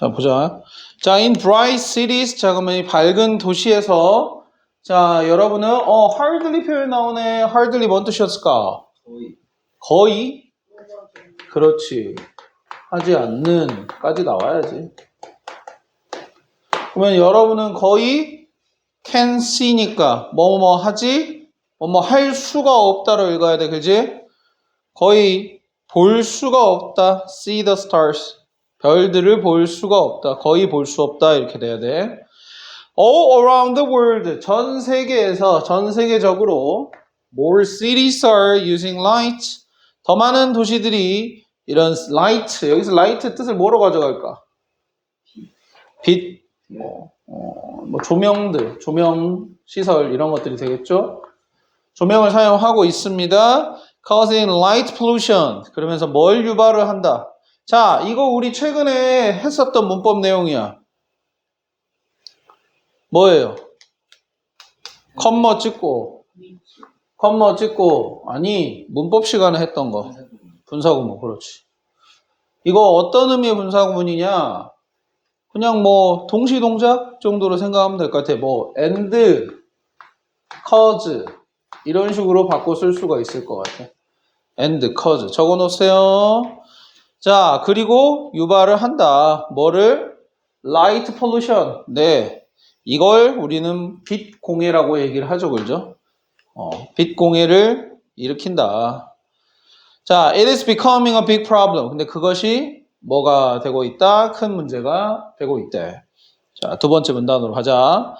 자, 보자. 자, in bright cities. 자, 그러면 이 밝은 도시에서 자, 여러분은 어, hardly 표현 나오네. hardly 뭔 뜻이었을까? 거의 거의 그렇지. 하지 않는 까지 나와야지. 그러면 여러분은 거의 can see니까 뭐뭐 하지 뭐뭐 할 수가 없다로 읽어야 돼. 그지? 거의 볼 수가 없다. see the stars. 별들을 볼 수가 없다. 거의 볼 수 없다. 이렇게 돼야 돼. All around the world. 전 세계에서 전 세계적으로 more cities are using light. 더 많은 도시들이 이런 light, 여기서 light 뜻을 뭐로 가져갈까? 빛, 뭐, 어, 뭐 조명들, 조명 시설 이런 것들이 되겠죠? 조명을 사용하고 있습니다. causing light pollution. 그러면서 뭘 유발을 한다? 자, 이거 우리 최근에 했었던 문법 내용이야. 뭐예요? 컴마 찍고, 컴마 찍고, 아니, 문법 시간에 했던 거. 분사구문, 그렇지. 이거 어떤 의미의 분사구문이냐? 그냥 뭐, 동시동작 정도로 생각하면 될 것 같아. 뭐, and, cause, 이런 식으로 바꿔 쓸 수가 있을 것 같아. and, cause. 적어 놓으세요. 자, 그리고 유발을 한다. 뭐를? light pollution. 네. 이걸 우리는 빛 공해라고 얘기를 하죠. 그죠? 어, 빛 공해를 일으킨다. 자, it is becoming a big problem. 근데 그것이 뭐가 되고 있다? 큰 문제가 되고 있대. 자, 두 번째 문단으로 가자.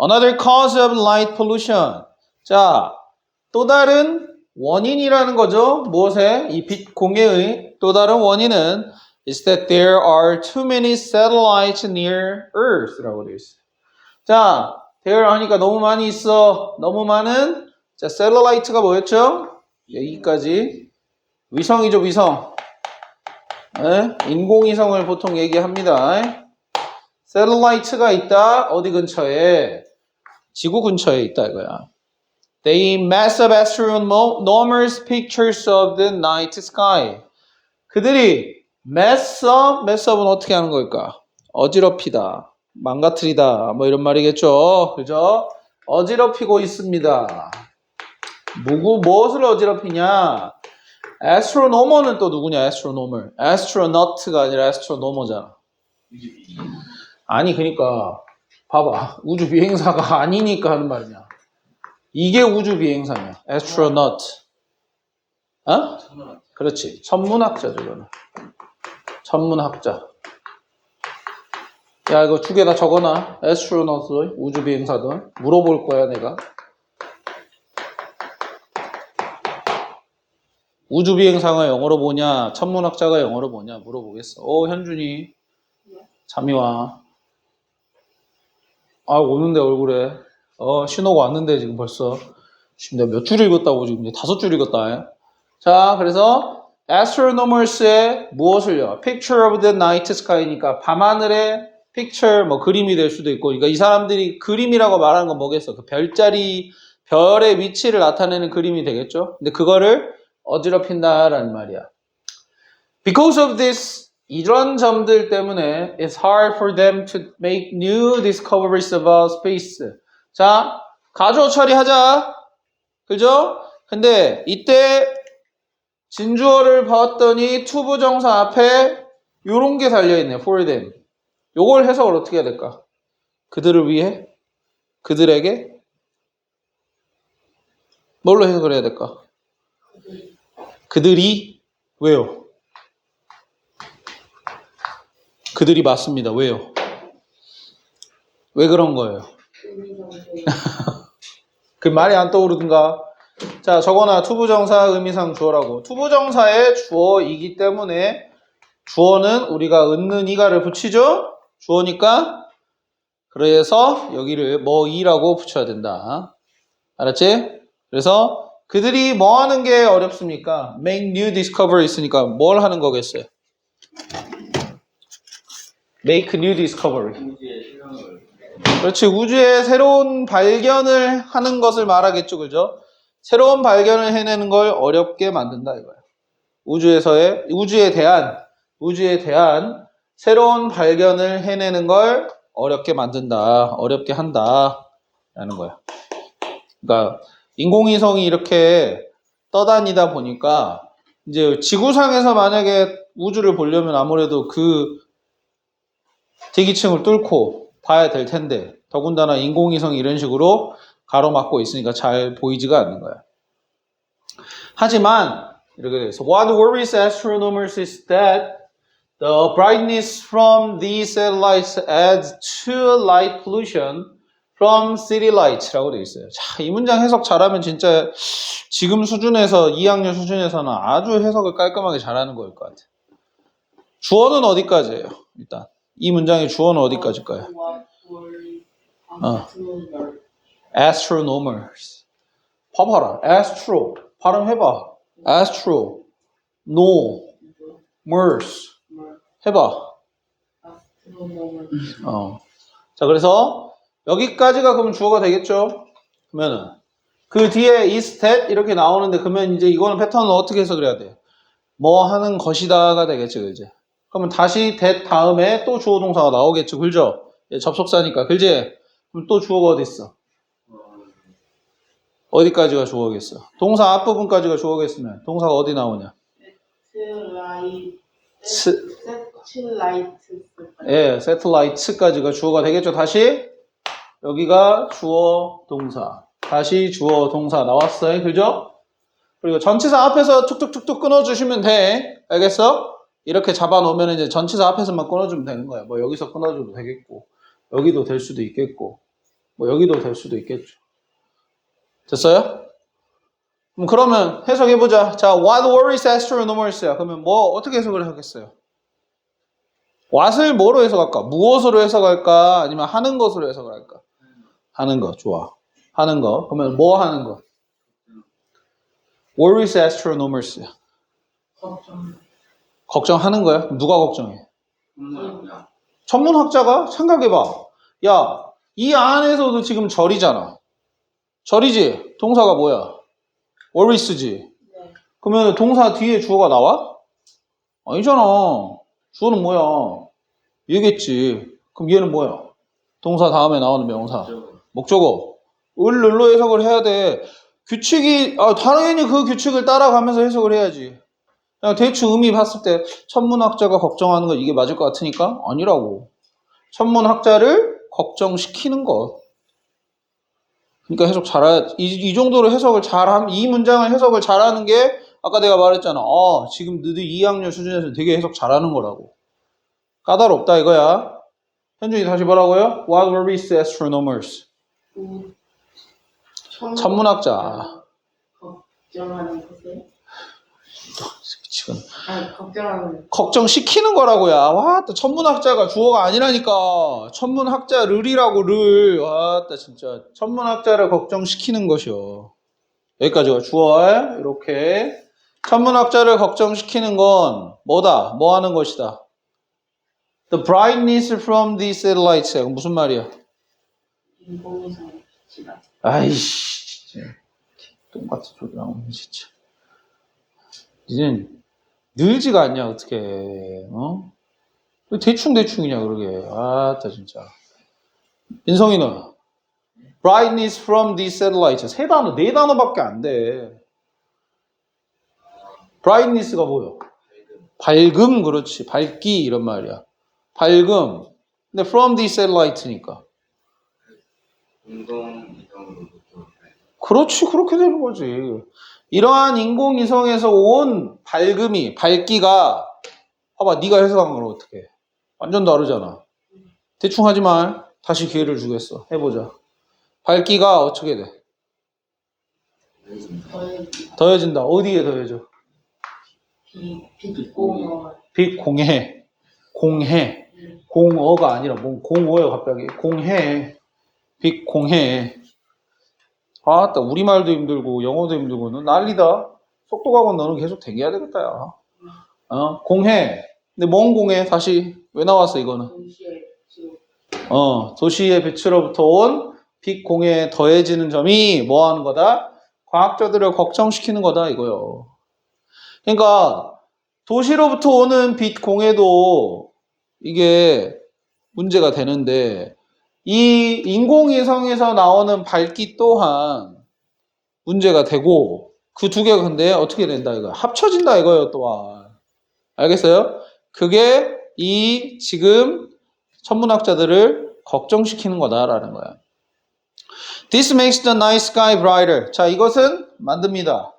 Another cause of light pollution. 자, 또 다른 원인이라는 거죠. 무엇에? 이 빛 공해의 또 다른 원인은 is that there are too many satellites near Earth라고 되어 있어요. 자, there 하니까 너무 많이 있어. 너무 많은 자, 셀러라이트가 뭐였죠? 여기까지 위성이죠, 위성. 네? 인공위성을 보통 얘기합니다. 셀러라이트가 있다. 어디 근처에? 지구 근처에 있다 이거야. They mass of astronomers pictures of the night sky. 그들이 mess up, mess up은 어떻게 하는 걸까? 어지럽히다, 망가뜨리다, 뭐 이런 말이겠죠. 그죠? 어지럽히고 있습니다. 누구, 무엇을 어지럽히냐? astronomer는 또 누구냐? astronomer. astronaut가 아니라 astronomer잖아. 아니, 그니까, 봐봐. 우주 비행사가 아니니까 하는 말이냐. 이게 우주 비행사냐. astronaut. 어? 그렇지. 천문학자죠, 이거는. 천문학자. 야, 이거 두 개 다 적어놔. astronaut, 우주 비행사들. 물어볼 거야, 내가. 우주 비행사가 영어로 뭐냐, 천문학자가 영어로 뭐냐 물어보겠어. 어, 현준이. 잠이 와. 아, 오는데 얼굴에. 어, 신호가 왔는데 지금 벌써. 지금 내가 몇 줄 읽었다고 지금 이제 다섯 줄 읽었다. 자, 그래서 astronomers의 무엇을요? picture of the night sky니까 밤하늘의 picture 뭐 그림이 될 수도 있고 그러니까 이 사람들이 그림이라고 말하는 건 뭐겠어? 그 별자리 별의 위치를 나타내는 그림이 되겠죠? 근데 그거를 어지럽힌다라는 말이야. Because of this 이런 점들 때문에 it's hard for them to make new discoveries about space. 자, 가조 처리하자. 그죠? 근데 이때 진주어를 봤더니 투부정사 앞에 요런 게 달려있네. for them. 요걸 해석을 어떻게 해야 될까? 그들을 위해? 그들에게? 뭘로 해석을 해야 될까? 그들이 왜요? 그들이 맞습니다. 왜요? 왜 그런 거예요? 그 말이 안 떠오르든가? 자, 적어놔. 투부정사 의미상 주어라고. 투부정사의 주어이기 때문에 주어는 우리가 은는 이가를 붙이죠? 주어니까. 그래서 여기를 뭐이라고 붙여야 된다. 알았지? 그래서 그들이 뭐 하는 게 어렵습니까? make new discovery 있으니까 뭘 하는 거겠어요? make new discovery. 그렇지. 우주의 새로운 발견을 하는 것을 말하겠죠. 그죠? 새로운 발견을 해내는 걸 어렵게 만든다 이거야. 우주에서의, 우주에 대한, 우주에 대한 새로운 발견을 해내는 걸 어렵게 만든다, 어렵게 한다, 라는 거야. 그러니까 인공위성이 이렇게 떠다니다 보니까 이제 지구상에서 만약에 우주를 보려면 아무래도 그 대기층을 뚫고 봐야 될 텐데 더군다나 인공위성이 이런 식으로 가로막고 있으니까 잘 보이지가 않는 거야. 하지만 이렇게 돼서 What worries astronomers is that the brightness from these satellites adds to light pollution from city lights라고 되어 있어요. 자, 이 문장 해석 잘하면 진짜 지금 수준에서 2학년 수준에서는 아주 해석을 깔끔하게 잘하는 거일 것 같아. 주어는 어디까지예요? 일단 이 문장의 주어는 어디까지일까요? 어. astronomers? 봐봐라. astro. 발음해봐. astro. no. mers. 해봐. 어. 자, 그래서 여기까지가 그럼 주어가 되겠죠? 그러면은 그 뒤에 is that 이렇게 나오는데 그러면 이제 이거는 패턴은 어떻게 해석을 해야 돼? 뭐 하는 것이다가 되겠죠, 그지? 그러면 다시 that 다음에 또 주어 동사가 나오겠죠, 그죠? 얘 접속사니까, 그지? 그럼 또 주어가 어디 있어? 어디까지가 주어겠어? 동사 앞부분까지가 주어겠으면 동사가 어디 나오냐? Satellite. 예, 세틀라이트까지가 주어가 되겠죠. 다시 여기가 주어 동사. 다시 주어 동사 나왔어요. 그죠? 그리고 전치사 앞에서 툭툭툭툭 끊어주시면 돼. 알겠어? 이렇게 잡아놓으면 이제 전치사 앞에서만 끊어주면 되는 거야. 뭐 여기서 끊어줘도 되겠고, 여기도 될 수도 있겠고, 뭐 여기도 될 수도 있겠죠. 됐어요? 그럼 그러면 해석해보자. 자, what worries astronomers야. 그러면 뭐 어떻게 해석을 하겠어요? what을 뭐로 해석할까? 무엇으로 해석할까? 아니면 하는 것으로 해석을 할까? 하는 거, 좋아. 하는 거. 그러면 뭐 하는 거? worries astronomers. 걱정. 걱정하는 거야? 누가 걱정해? 천문학자가? 생각해봐. 야, 이 안에서도 지금 절이잖아. 절이지? 동사가 뭐야? 네. 그러면 동사 뒤에 주어가 나와? 아니잖아. 주어는 뭐야? 얘겠지. 그럼 얘는 뭐야? 동사 다음에 나오는 명사. 목적어. 을를로 해석을 해야 돼. 규칙이, 아, 당연히 그 규칙을 따라가면서 해석을 해야지. 대충 의미 봤을 때 천문학자가 걱정하는 거 이게 맞을 것 같으니까? 아니라고. 천문학자를 걱정시키는 것. 그러니까 해석 잘하, 이, 이 정도로 해석을 잘함, 이 문장을 해석을 잘하는 게 아까 내가 말했잖아. 어, 지금 너들 2학년 수준에서 되게 해석 잘하는 거라고. 까다롭다 이거야. 현준이 다시 뭐라고요? What were these astronomers? 그 천문학자. 걱정하는 것에. 아니 걱정하는. 걱정시키는 거라고야. 와, 또 천문학자가 주어가 아니라니까. 천문학자 를이라고 를. 와, 또 진짜 천문학자를 걱정시키는 것이요. 여기까지가 주어. 이렇게 천문학자를 걱정시키는 건 뭐다? 뭐 하는 것이다? The brightness from the satellites. 무슨 말이야? 인공위성 빛이다. 아이씨, 진짜. 똥같은 소리 나오네, 진짜. 이젠 늘지가 않냐, 어떻게, 어? 왜 대충 대충이냐, 그러게. 아, 다 진짜. 인성이는, brightness from the satellites. 세 단어, 네 단어밖에 안 돼. brightness가 뭐요? 밝음, 그렇지. 밝기, 이런 말이야. 밝음. 근데 from the satellite니까. 그렇지, 그렇게 되는 거지. 이러한 인공위성에서 온 밝음이, 밝기가, 봐봐, 네가 해석한 건 어떻게 해? 완전 다르잖아. 대충 하지 말. 다시 기회를 주겠어. 해보자. 밝기가 어떻게 돼? 더해 더해진다. 어디에 더해져? 비 빛공허. 빛 공해. 공해. 공어가 아니라 뭐 공어예요, 갑자기. 공해. 빛 공해. 아따, 우리말도 힘들고 영어도 힘들고 너 난리다. 속도가면 너는 계속 대기해야 되겠다, 야. 어, 공해. 근데 뭔 공해? 다시 왜 나왔어, 이거는? 어, 도시의 빛으로부터 온 빛 공해에 더해지는 점이 뭐 하는 거다? 과학자들을 걱정시키는 거다, 이거요. 그러니까, 도시로부터 오는 빛 공해도 이게 문제가 되는데 이 인공위성에서 나오는 밝기 또한 문제가 되고 그 두 개가 근데 어떻게 된다 이거 합쳐진다 이거예요 또한 알겠어요? 그게 이 지금 천문학자들을 걱정시키는 거다라는 거야. This makes the night sky brighter. 자, 이것은 만듭니다.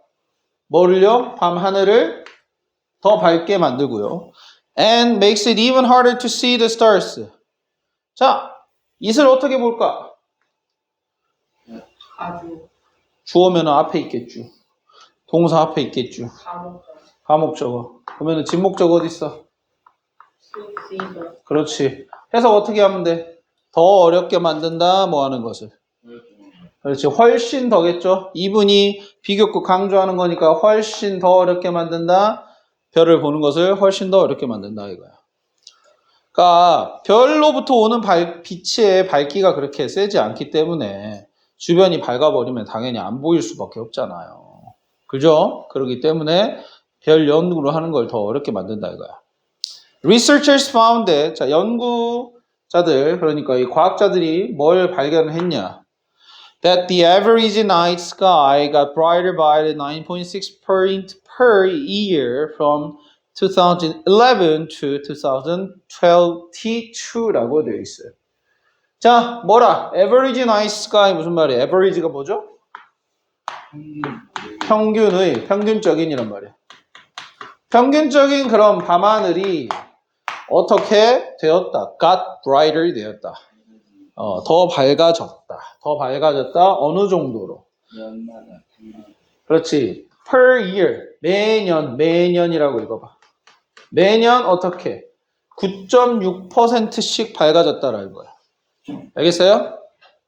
뭐를요? 밤 하늘을 더 밝게 만들고요. And makes it even harder to see the stars. 자, 이슬 어떻게 볼까? 아주 주어면 앞에 있겠죠. 동사 앞에 있겠죠. 감옥 가목적어. 그러면 진목적어 어디 있어? 그렇지. 해석 어떻게 하면 돼? 더 어렵게 만든다, 뭐 하는 것을. 그렇지. 훨씬 더겠죠? 이분이 비교급 강조하는 거니까 훨씬 더 어렵게 만든다. 별을 보는 것을 훨씬 더 어렵게 만든다, 이거야. 그러니까 별로부터 오는 발- 빛의 밝기가 그렇게 세지 않기 때문에 주변이 밝아버리면 당연히 안 보일 수밖에 없잖아요. 그죠? 그렇기 때문에 별 연구를 하는 걸 더 어렵게 만든다, 이거야. Researchers found that, 자, 연구자들, 그러니까 이 과학자들이 뭘 발견했냐? That the average night sky got brighter by 9.6 point per year from 2011 to 2022라고 되어 있어요. 자, 뭐라? average night sky 무슨 말이에요? average가 뭐죠? 평균의, 평균적인이란 말이에요. 평균적인 그런 밤하늘이 어떻게 되었다? got brighter 되었다. 어, 더 밝아졌다. 더 밝아졌다. 어느 정도로? 그렇지. per year. 매년, 매년이라고 읽어봐. 매년 어떻게? 9.6%씩 밝아졌다라는 거야. 알겠어요?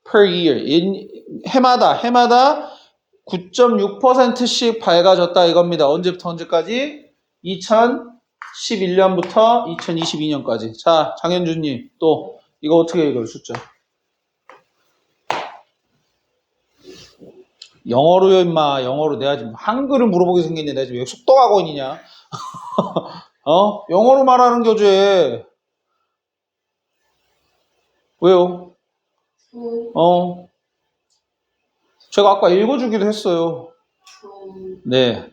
per year. 인- 해마다, 해마다 9.6%씩 밝아졌다 이겁니다. 언제부터 언제까지? 2011년부터 2022년까지. 자, 장현주님, 또, 이거 어떻게 읽어요, 숫자? 영어로요, 임마. 영어로. 내가 지금 한글을 물어보게 생겼네. 내가 지금 왜 속도학원이냐? 어? 영어로 말하는 교재. 왜요? 수, 어? 제가 아까 읽어주기도 했어요. 수, 네.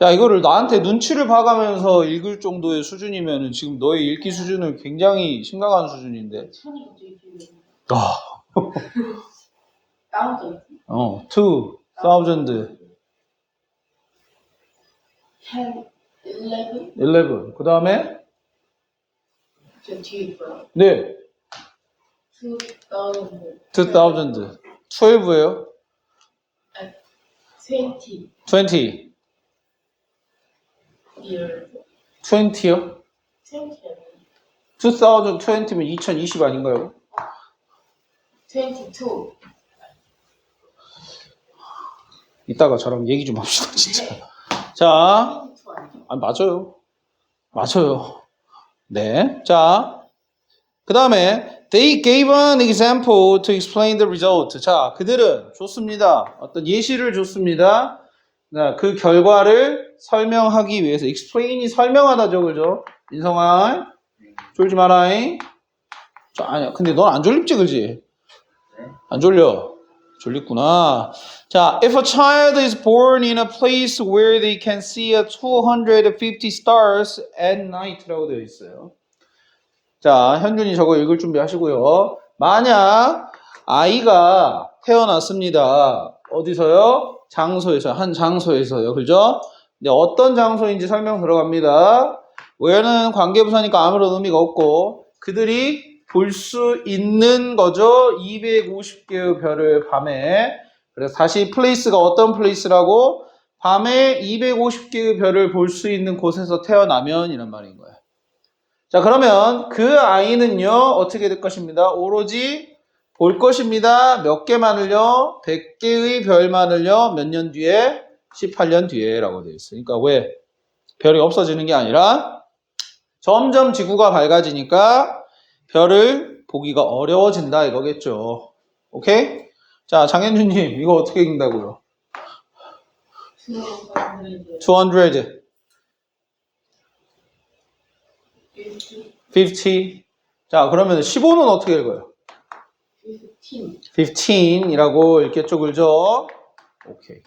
야, 이거를 나한테 눈치를 봐가면서 읽을 정도의 수준이면 지금 너의 읽기 수준은 굉장히 심각한 수준인데. 아. 어, 2000, ten, eleven? 11. 그 다음에, 저 뒤에 있고요. 네, two thousand. 2000. 12예요. twenty 20. years. 20요? twenty 2020면 2020 아닌가요? twenty two. 이따가 저랑 얘기 좀 합시다, 진짜. 자? 아, 맞아요. 맞아요. 네. 자, 그 다음에 they gave an example to explain the result. 자, 그들은 좋습니다. 어떤 예시를 줬습니다. 자, 그 결과를 설명하기 위해서 explain이 설명하다죠, 그죠? 인성아, 졸지 마라잉. 자, 아니야. 근데 넌 안 졸립지, 그지? 안 졸려. 졸립구나. 자, if a child is born in a place where they can see a 250 stars at night라고 되어 있어요. 자, 현준이 저거 읽을 준비 하시고요. 만약 아이가 태어났습니다. 어디서요? 장소에서, 한 장소에서요. 그죠? 근데 어떤 장소인지 설명 들어갑니다. where는 관계부사니까 아무런 의미가 없고, 그들이 볼 수 있는 거죠. 250개의 별을 밤에. 그래서 다시 플레이스가 어떤 플레이스라고? 밤에 250개의 별을 볼 수 있는 곳에서 태어나면 이란 말인 거예요. 자, 그러면 그 아이는요, 어떻게 될 것입니다. 오로지 볼 것입니다. 몇 개만을요? 100개의 별만을요, 몇 년 뒤에? 18년 뒤에라고 되어 있어요. 그러니까 왜? 별이 없어지는 게 아니라 점점 지구가 밝아지니까 별을 보기가 어려워진다 이거겠죠. 오케이? 자, 장현주님, 이거 어떻게 읽는다고요? two hundred. 200. 50, 50. 자, 그러면 15는 어떻게 읽어요? 15. 15이라고 읽겠죠, 그죠? 오케이.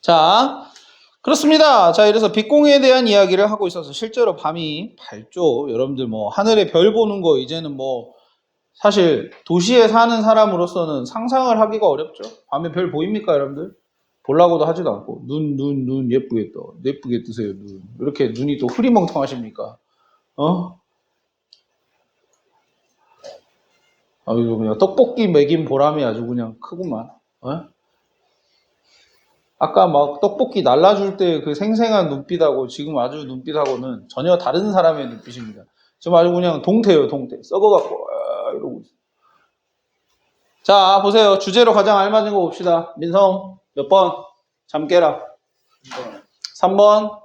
자, 그렇습니다. 자, 이래서 빛공에 대한 이야기를 하고 있어서 실제로 밤이 밝죠. 여러분들 뭐 하늘에 별 보는 거 이제는 뭐 사실 도시에 사는 사람으로서는 상상을 하기가 어렵죠. 밤에 별 보입니까, 여러분들? 보려고도 하지도 않고 눈, 눈, 눈 예쁘게 떠. 예쁘게 뜨세요, 눈. 이렇게 눈이 또 흐리멍텅하십니까? 어? 아유 그냥 떡볶이 먹인 보람이 아주 그냥 크구만. 어? 아까 막 떡볶이 날라줄 때 그 생생한 눈빛하고 지금 아주 눈빛하고는 전혀 다른 사람의 눈빛입니다. 지금 아주 그냥 동태예요, 동태. 썩어갖고 아, 이러고 있어. 자 보세요. 주제로 가장 알맞은 거 봅시다. 민성 몇 번? 잠 깨라. 3번.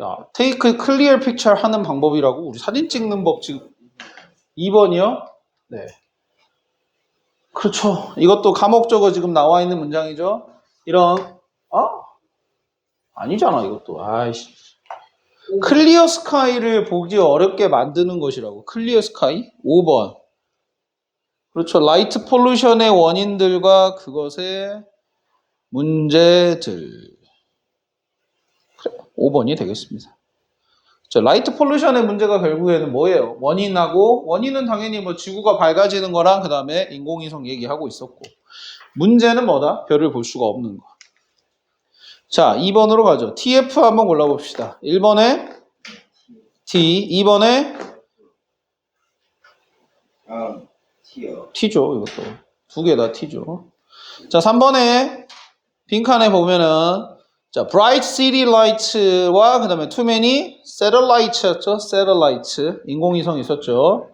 야, 테이크 클리어 픽처 하는 방법이라고 우리 사진 찍는 법 지금 2번이요? 네. 그렇죠. 이것도 감옥적으로 지금 나와 있는 문장이죠. 이런 어? 아니잖아 이것도. 아이씨. 클리어 스카이를 보기 어렵게 만드는 것이라고. 클리어 스카이? 5번. 그렇죠. 라이트 폴루션의 원인들과 그것의 문제들. 그래, 5번이 되겠습니다. 자, 라이트 폴루션의 문제가 결국에는 뭐예요? 원인하고 원인은 당연히 뭐 지구가 밝아지는 거랑 그 다음에 인공위성 얘기하고 있었고 문제는 뭐다? 별을 볼 수가 없는 거. 자, 2번으로 가죠. TF 한번 골라봅시다. 1번에 T, 2번에 다음 티어 T죠. 이것도 두 개 다 T죠. 자, 3번에 빈칸에 보면은 자, bright city lights와 그 다음에 too many satellites였죠. satellite 인공위성 있었죠.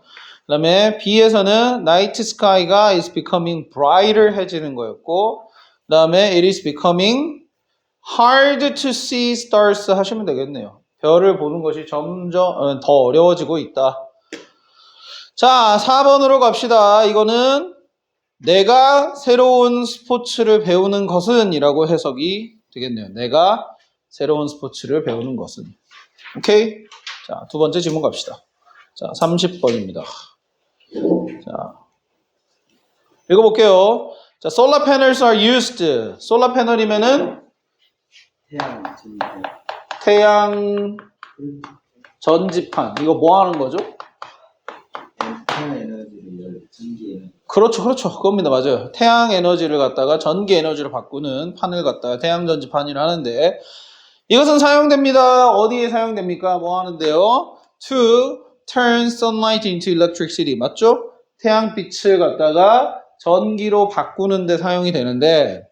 그 다음에 B에서는 night sky가 is becoming brighter 해지는 거였고 그 다음에 it is becoming hard to see stars 하시면 되겠네요. 별을 보는 것이 점점 어, 더 어려워지고 있다. 자, 4번으로 갑시다. 이거는 내가 새로운 스포츠를 배우는 것은 이라고 해석이 되겠네요. 내가 새로운 스포츠를 배우는 것은. 오케이? 자, 두 번째 질문 갑시다. 자, 30번입니다. 자, 읽어볼게요. 자, solar panels are used. 솔라 패널이면은 태양 전기 태양 전지판. 이거 뭐 하는 거죠? 태양 에너지를 전기 에너지 그렇죠, 그렇죠. 그겁니다. 맞아요. 태양 에너지를 갖다가 전기 에너지로 바꾸는 판을 갖다가 태양 전지판이라 하는데 이것은 사용됩니다. 어디에 사용됩니까? 뭐 하는데요? To turn sunlight into electricity. 맞죠? 태양빛을 갖다가 전기로 바꾸는 데 사용이 되는데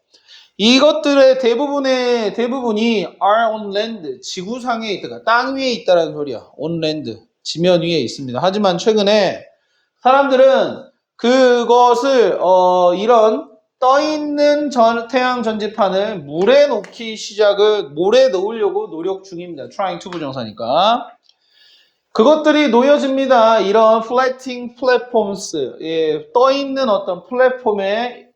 이것들의 대부분의 대부분이 are on land 지구상에 있다 땅 위에 있다라는 소리야 on land 지면 위에 있습니다 하지만 최근에 사람들은 그것을 어, 이런 떠 있는 전, 태양 전지판을 물에 놓기 시작을 물에 넣으려고 노력 중입니다. trying to 부정사니까. 그것들이 놓여집니다. 이런 floating platforms, 예, 떠 있는 어떤 플랫폼에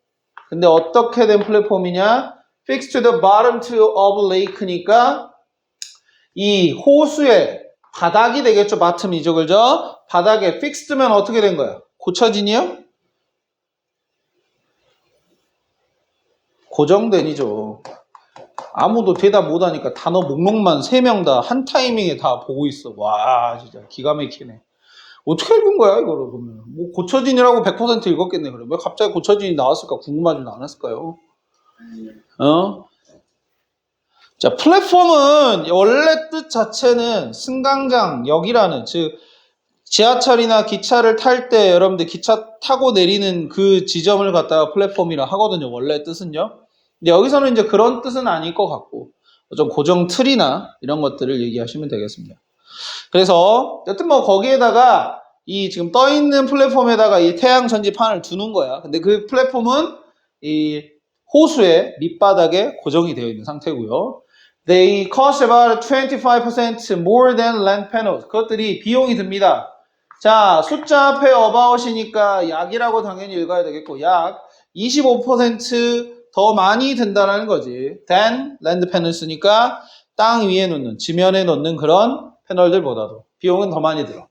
근데 어떻게 된 플랫폼이냐? fixed to the bottom to of lake니까 이 호수의 바닥이 되겠죠. bottom이죠. 그죠? 바닥에 fixed면 어떻게 된 거야? 고쳐지니요? 고정된이죠. 아무도 대답 못하니까 단어 목록만 3명 다 한 타이밍에 다 보고 있어. 와, 진짜 기가 막히네. 어떻게 읽은 거야, 이거를 보면. 뭐, 고쳐진이라고 100% 읽었겠네, 그래. 왜 갑자기 고쳐진이 나왔을까 궁금하진 않았을까요? 어? 자, 플랫폼은 원래 뜻 자체는 승강장 역이라는, 즉, 지하철이나 기차를 탈 때 여러분들 기차 타고 내리는 그 지점을 갖다가 플랫폼이라 하거든요. 원래 뜻은요. 근데 여기서는 이제 그런 뜻은 아닐 것 같고 좀 고정 틀이나 이런 것들을 얘기하시면 되겠습니다. 그래서 여튼 뭐 거기에다가 이 지금 떠 있는 플랫폼에다가 이 태양 전지판을 두는 거야. 근데 그 플랫폼은 이 호수의 밑바닥에 고정이 되어 있는 상태고요. They cost about 25% more than land panels. 그것들이 비용이 듭니다. 자, 숫자 앞에 about이니까 약이라고 당연히 읽어야 되겠고, 약 25%더 많이 든다라는 거지. than land panels니까 땅 위에 놓는, 지면에 놓는 그런 패널들보다도. 비용은 더 많이 들어.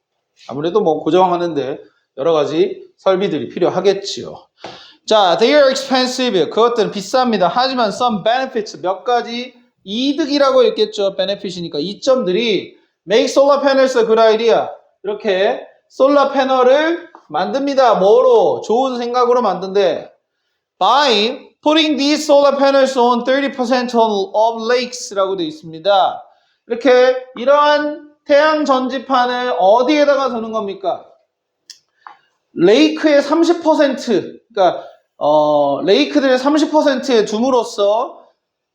아무래도 뭐 고정하는데 여러 가지 설비들이 필요하겠지요. 자, they are expensive. 그것들은 비쌉니다. 하지만 some benefits 몇 가지 이득이라고 읽겠죠. benefit이니까 이점들이 make solar panels a good idea. 이렇게 솔라 패널을 만듭니다. 뭐로? 좋은 생각으로 만든대. By putting these solar panels on 30% of lakes라고 되어 있습니다. 이렇게 이러한 태양 전지판을 어디에다가 두는 겁니까? 레이크의 30% 그러니까 어, 레이크들의 30%에 둠으로써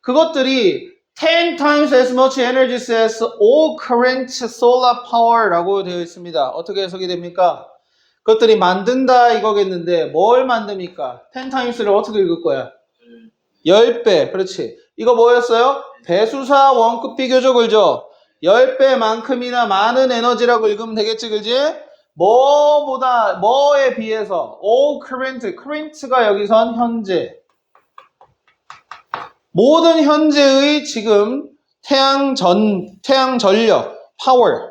그것들이 10 times as much energy as all current solar power라고 되어 있습니다. 어떻게 해석이 됩니까? 그것들이 만든다 이거겠는데 뭘 만듭니까? 10 times를 어떻게 읽을 거야? 10배. 그렇지. 이거 뭐였어요? 배수사 원급 비교적을 줘. 10배만큼이나 많은 에너지라고 읽으면 되겠지, 그지? 뭐보다, 뭐에 비해서, all current, current가 여기선 현재. 모든 현재의 지금 태양 전, 태양 전력, power.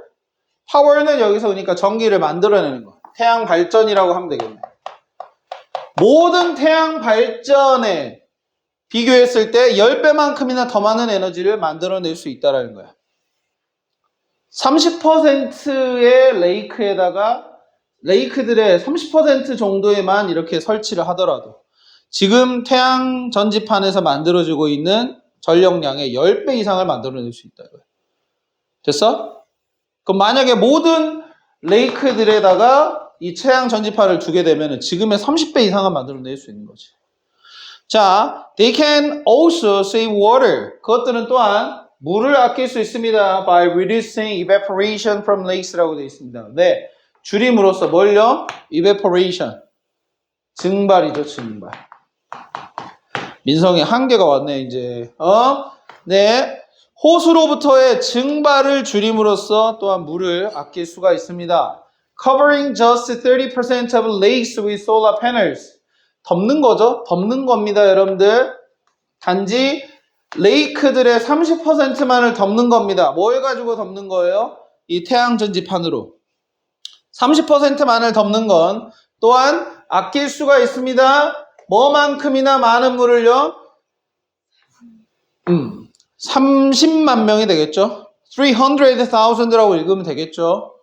power는 여기서 그러니까 전기를 만들어내는 거. 태양 발전이라고 하면 되겠네. 모든 태양 발전에 비교했을 때 10배만큼이나 더 많은 에너지를 만들어낼 수 있다라는 거야. 30%의 레이크에다가 레이크들의 30% 정도에만 이렇게 설치를 하더라도 지금 태양 전지판에서 만들어지고 있는 전력량의 10배 이상을 만들어낼 수 있다. 됐어? 그럼 만약에 모든 레이크들에다가 이 태양 전지판을 두게 되면 지금의 30배 이상을 만들어낼 수 있는 거지. 자, they can also save water. 그것들은 또한 물을 아낄 수 있습니다. by reducing evaporation from lakes라고 되어 있습니다. 네, 줄임으로써 뭘요? evaporation. 증발이죠, 증발. 민성이 한계가 왔네, 이제. 어? 네. 호수로부터의 증발을 줄임으로써 또한 물을 아낄 수가 있습니다. Covering just 30% of lakes with solar panels. 덮는 거죠. 덮는 겁니다, 여러분들. 단지 레이크들의 30%만을 덮는 겁니다. 뭘 가지고 덮는 거예요? 이 태양 전지판으로. 30%만을 덮는 건 또한 아낄 수가 있습니다. 뭐만큼이나 많은 물을요? 음, 30만 명이 되겠죠? 300,000이라고 읽으면 되겠죠?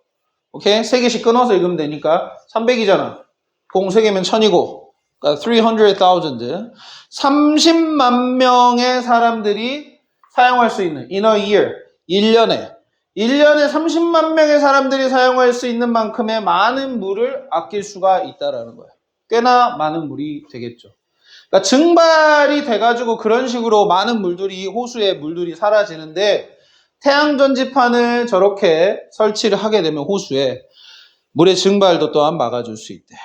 오케이? 세 개씩 끊어서 읽으면 되니까 300이잖아. 공 3개면 1000이고 그러니까 300,000 30만 명의 사람들이 사용할 수 있는 in a year 1년에 1년에 30만 명의 사람들이 사용할 수 있는 만큼의 많은 물을 아낄 수가 있다라는 거예요. 꽤나 많은 물이 되겠죠. 그러니까 증발이 돼가지고 그런 식으로 많은 물들이 호수에 물들이 사라지는데 태양 전지판을 저렇게 설치를 하게 되면 호수에 물의 증발도 또한 막아줄 수 있대.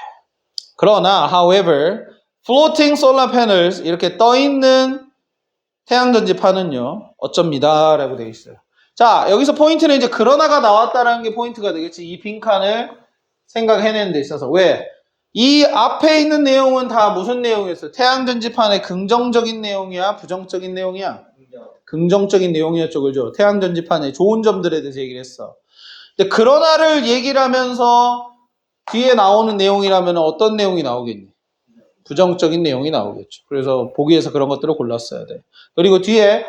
그러나, however, floating solar panels 이렇게 떠 있는 태양 전지판은요 어쩝니다 라고 되어 있어요. 자 여기서 포인트는 이제 그러나가 나왔다라는 게 포인트가 되겠지. 이 빈칸을 생각해내는 데 있어서 왜? 이 앞에 있는 내용은 다 무슨 내용이었어요? 태양 전지판의 긍정적인 내용이야? 부정적인 내용이야? 긍정적인 내용이었죠, 그죠? 태양 전지판의 좋은 점들에 대해서 얘기를 했어. 근데 그러나를 얘기를 하면서 뒤에 나오는 내용이라면 어떤 내용이 나오겠니? 부정적인 내용이 나오겠죠. 그래서 보기에서 그런 것들을 골랐어야 돼. 그리고 뒤에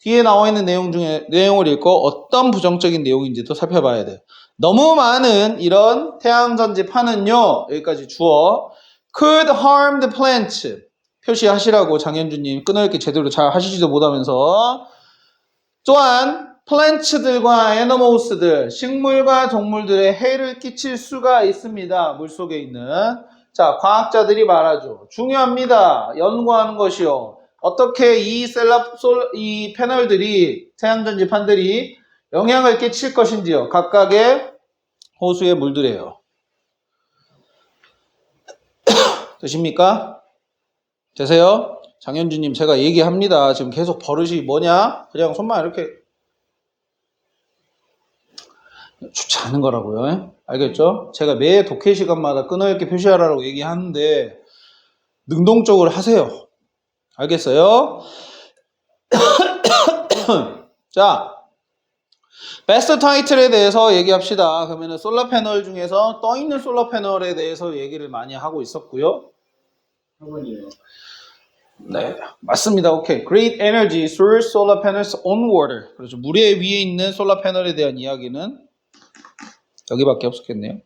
뒤에 나와 있는 내용 중에 내용을 읽고 어떤 부정적인 내용인지도 살펴봐야 돼. 너무 많은 이런 태양전지판은요 여기까지 주어 could harm the plant 표시하시라고 장현주님 끊어읽기 제대로 잘 하시지도 못하면서 또한 플랜츠들과 애너모스들 식물과 동물들의 해를 끼칠 수가 있습니다. 물속에 있는 자 과학자들이 말하죠. 중요합니다. 연구하는 것이요. 어떻게 이 셀라 솔, 이 패널들이 태양전지판들이 영향을 끼칠 것인지요. 각각의 호수의 물들이에요. 되십니까? 되세요? 장현주님, 제가 얘기합니다. 지금 계속 버릇이 뭐냐? 그냥 손만 이렇게 좋지 않은 거라고요. 예? 알겠죠? 제가 매 독해 시간마다 끊어 읽기 표시하라고 얘기하는데 능동적으로 하세요. 알겠어요? 자, 베스트 타이틀에 대해서 얘기합시다. 그러면은 솔라 패널 중에서 떠 있는 솔라 패널에 대해서 얘기를 많이 하고 있었고요. 학원이요. 네, 맞습니다. 오케이. Great energy source solar panels on water. 그렇죠. 물에 위에 있는 솔라 패널에 대한 이야기는 여기밖에 없었겠네요.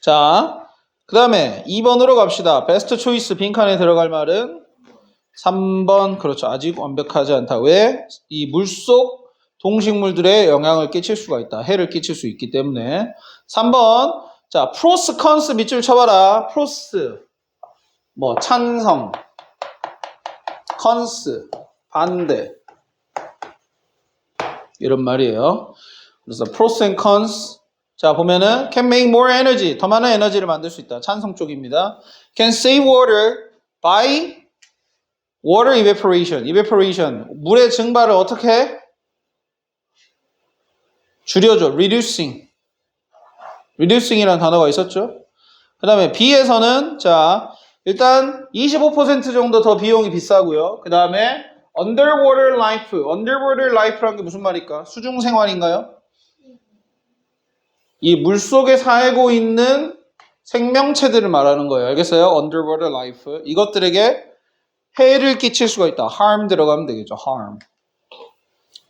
자, 그 다음에 2번으로 갑시다. 베스트 초이스 빈칸에 들어갈 말은 3번. 그렇죠. 아직 완벽하지 않다. 왜? 이 물속 동식물들에 영향을 끼칠 수가 있다. 해를 끼칠 수 있기 때문에. 3번. 자, 프로스 컨스 밑줄 쳐봐라. 프로스. 뭐, 찬성. 컨스. 반대. 이런 말이에요. 그래서 pros and cons. 자, 보면은 can make more energy. 더 많은 에너지를 만들 수 있다. 찬성 쪽입니다. can save water by water evaporation. evaporation. 물의 증발을 어떻게 해? 줄여줘. reducing. reducing이라는 단어가 있었죠. 그 다음에 B에서는 자, 일단 25% 정도 더 비용이 비싸고요. 그 다음에 underwater life. underwater life라는 게 무슨 말일까? 수중 생활인가요? 이 물속에 살고 있는 생명체들을 말하는 거예요. 알겠어요? underwater life. 이것들에게 해를 끼칠 수가 있다. harm 들어가면 되겠죠. harm.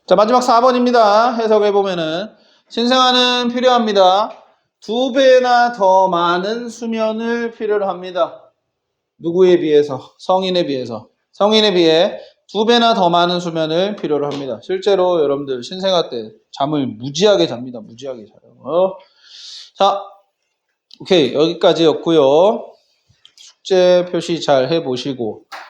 자, 마지막 4번입니다. 해석해 보면은 신생아는 필요합니다. 두 배나 더 많은 수면을 필요로 합니다. 누구에 비해서? 성인에 비해서. 성인에 비해 두 배나 더 많은 수면을 필요로 합니다. 실제로 여러분들 신생아 때 잠을 무지하게 잡니다. 무지하게 자요. 어? 자, 오케이. 여기까지였고요. 숙제 표시 잘 해보시고